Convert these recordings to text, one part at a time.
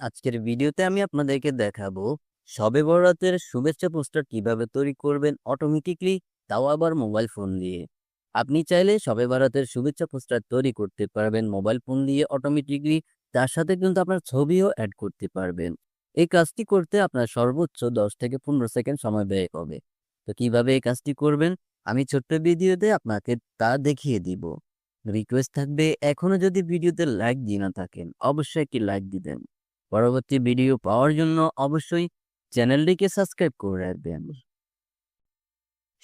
আজকের ভিডিওতে আমি আপনাদেরকে দেখাবো শবে বরাতের শুভেচ্ছা পোস্টার কীভাবে তৈরি করবেন অটোমেটিকলি তাও আবার মোবাইল ফোন দিয়ে। আপনি চাইলে সবে বরাতের শুভেচ্ছা পোস্টার তৈরি করতে পারবেন মোবাইল ফোন দিয়ে অটোমেটিকলি তার সাথে কিন্তু আপনার ছবিও অ্যাড করতে পারবেন। এই কাজটি করতে আপনার সর্বোচ্চ দশ থেকে পনেরো সেকেন্ড সময় ব্যয় হবে। তো কীভাবে এই কাজটি করবেন? আমি ছোট্ট ভিডিওতে আপনাকে তা দেখিয়ে দিব। রিকোয়েস্ট থাকবে, এখনও যদি ভিডিওতে লাইক দিয়ে না থাকেন, অবশ্যই একটি লাইক দিবেন। পরবর্তী ভিডিও পাওয়ার জন্য অবশ্যই চ্যানেলটিকে সাবস্ক্রাইব করে রাখবেন।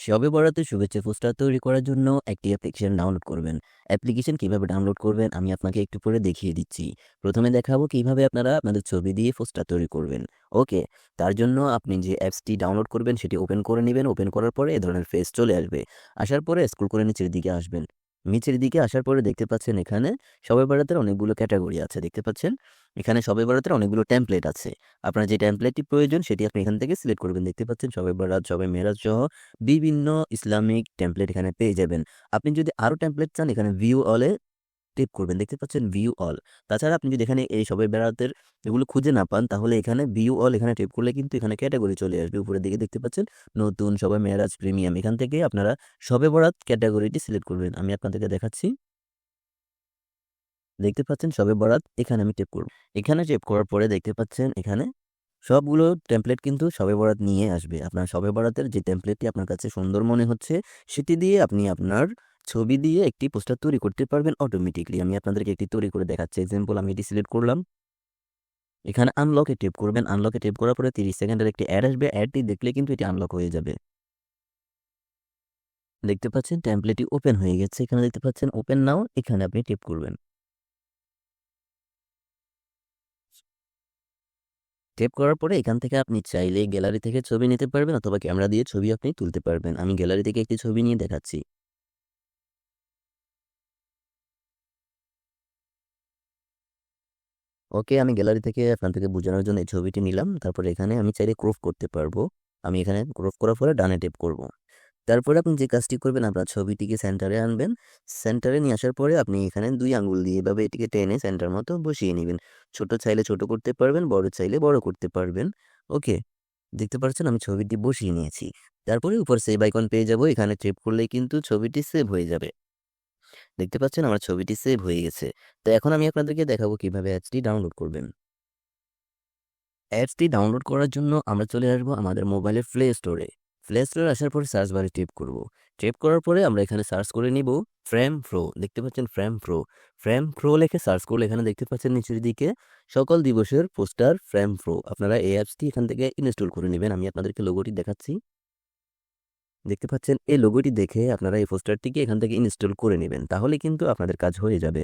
সবে বরাতে শুভেচ্ছা পোস্টার তৈরি করার জন্য একটি অ্যাপ্লিকেশন ডাউনলোড করবেন। অ্যাপ্লিকেশন কীভাবে ডাউনলোড করবেন আমি আপনাকে একটু পরে দেখিয়ে দিচ্ছি। প্রথমে দেখাবো কীভাবে আপনারা আপনাদের ছবি দিয়ে পোস্টার তৈরি করবেন। ওকে, তার জন্য আপনি যে অ্যাপসটি ডাউনলোড করবেন সেটি ওপেন করে নেবেন। ওপেন করার পরে এ ধরনের ফেস চলে আসবে। আসার পরে স্ক্রল করে নিচের দিকে আসবেন। নিচের দিকে আসার পরে দেখতে পাচ্ছেন এখানে সবাই বেড়াতে অনেকগুলো ক্যাটাগরি আছে। দেখতে পাচ্ছেন? এখানে সবাই বেড়াতে অনেকগুলো ট্যাম্পলেট আছে। আপনার যে ট্যাম্পলেটটি প্রয়োজন সেটি আপনি এখান থেকে সিলেক্ট করবেন। দেখতে পাচ্ছেন সবাই বেড়াত সবে মেরাজ সহ বিভিন্ন ইসলামিক ট্যাম্পলেট এখানে পেয়ে যাবেন। আপনি যদি আরও ট্যাম্পলেট চান, এখানে ভিউ অলে টিপ করবেন। দেখতে পাচ্ছেন ভিউ অল তাছাড়া আপনি যদি এখানে এই সবে বেড়াতের এগুলো খুঁজে না পান, তাহলে এখানে ভিউ অল এখানে টিপ করলে কিন্তু এখানে ক্যাটাগরি চলে আসবে। উপরের দিকে দেখতে পাচ্ছেন নতুন সবে মেরাজ প্রিমিয়াম এখান থেকে আপনারা সবে বরাত ক্যাটাগরিটি সিলেক্ট করবেন। আমি আপনাদেরকে দেখাচ্ছি। দেখতে পাচ্ছেন সবে বরাত, এখানে আমি টেপ করব। এখানে টেপ করার পরে দেখতে পাচ্ছেন এখানে সবগুলো টেমপ্লেট কিন্তু সবে বরাত নিয়ে আসবে। আপনার সবে বরাতের যে টেমপ্লেটটি আপনার কাছে সুন্দর মনে হচ্ছে, সেটি দিয়ে আপনি আপনার ছবি দিয়ে একটি পোস্টার তৈরি করতে পারবেন অটোমেটিকলি আমি আপনাদেরকে একটি তৈরি করে দেখাচ্ছি। এক্সাম্পল আমি এটি সিলেক্ট করলাম। এখানে আনলকে টেপ করবেন। আনলকে টেপ করার পরে তিরিশ সেকেন্ডের একটি অ্যাড আসবে। অ্যাডটি দেখলে কিন্তু এটি আনলক হয়ে যাবে। দেখতে পাচ্ছেন টেমপ্লেটটি ওপেন হয়ে গেছে। এখানে দেখতে পাচ্ছেন ওপেন নাও এখানে আপনি টেপ করবেন। টেপ করার পরে এখান থেকে আপনি চাইলে গ্যালারি থেকে ছবি নিতে পারবেন অথবা ক্যামেরা দিয়ে ছবি আপনি তুলতে পারবেন। আমি গ্যালারি থেকে একটি ছবি নিয়ে দেখাচ্ছি। ওকে আমি গ্যালারি থেকে আপনার থেকে বোঝানোর জন্য এই ছবিটি নিলাম। তারপরে এখানে আমি চাইলে ক্রপ করতে পারব। আমি এখানে ক্রপ করার পরে ডানে টেপ করব। তারপরে আপনি যে কাজটি করবেন, আপনার ছবিটিকে সেন্টারে আনবেন। সেন্টারে নিয়ে আসার পরে আপনি এখানে দুই আঙুল দিয়ে এভাবে এটিকে টেনে সেন্টার মতো বসিয়ে নেবেন। ছোট চাইলে ছোট করতে পারবেন, বড় চাইলে বড় করতে পারবেন। ওকে, দেখতে পাচ্ছেন আমি ছবিটি বসিয়ে নিয়েছি। তারপরে উপর সেভ আইকন পেয়ে যাব। এখানে টেপ করলেই কিন্তু ছবিটি সেভ হয়ে যাবে। দেখতে পাচ্ছেন আমার ছবিটি সেভ হয়ে গেছে। তো এখন আমি আপনাদেরকে দেখাবো কীভাবে অ্যাপসটি ডাউনলোড করবেন। অ্যাপসটি ডাউনলোড করার জন্য আমরা চলে আসব আমাদের মোবাইলের প্লে স্টোরে প্লে স্টোরে আসার পরে সার্চ বারে টেপ করব। টেপ করার পরে আমরা এখানে সার্চ করে নিব ফ্রেম প্রো দেখতে পাচ্ছেন ফ্রেম প্রো ফ্রেম প্রো লেখে সার্চ করলে এখানে দেখতে পাচ্ছেন নিচের দিকে সকল দিবসের পোস্টার ফ্রেম প্রো আপনারা এই অ্যাপসটি এখান থেকে ইনস্টল করে নেবেন। আমি আপনাদেরকে লোগোটি দেখাচ্ছি। দেখতে পাচ্ছেন, এই লোগোটি দেখে আপনারা এই পোস্টারটিকে এখান থেকে ইনস্টল করে নেবেন, তাহলে কিন্তু আপনাদের কাজ হয়ে যাবে।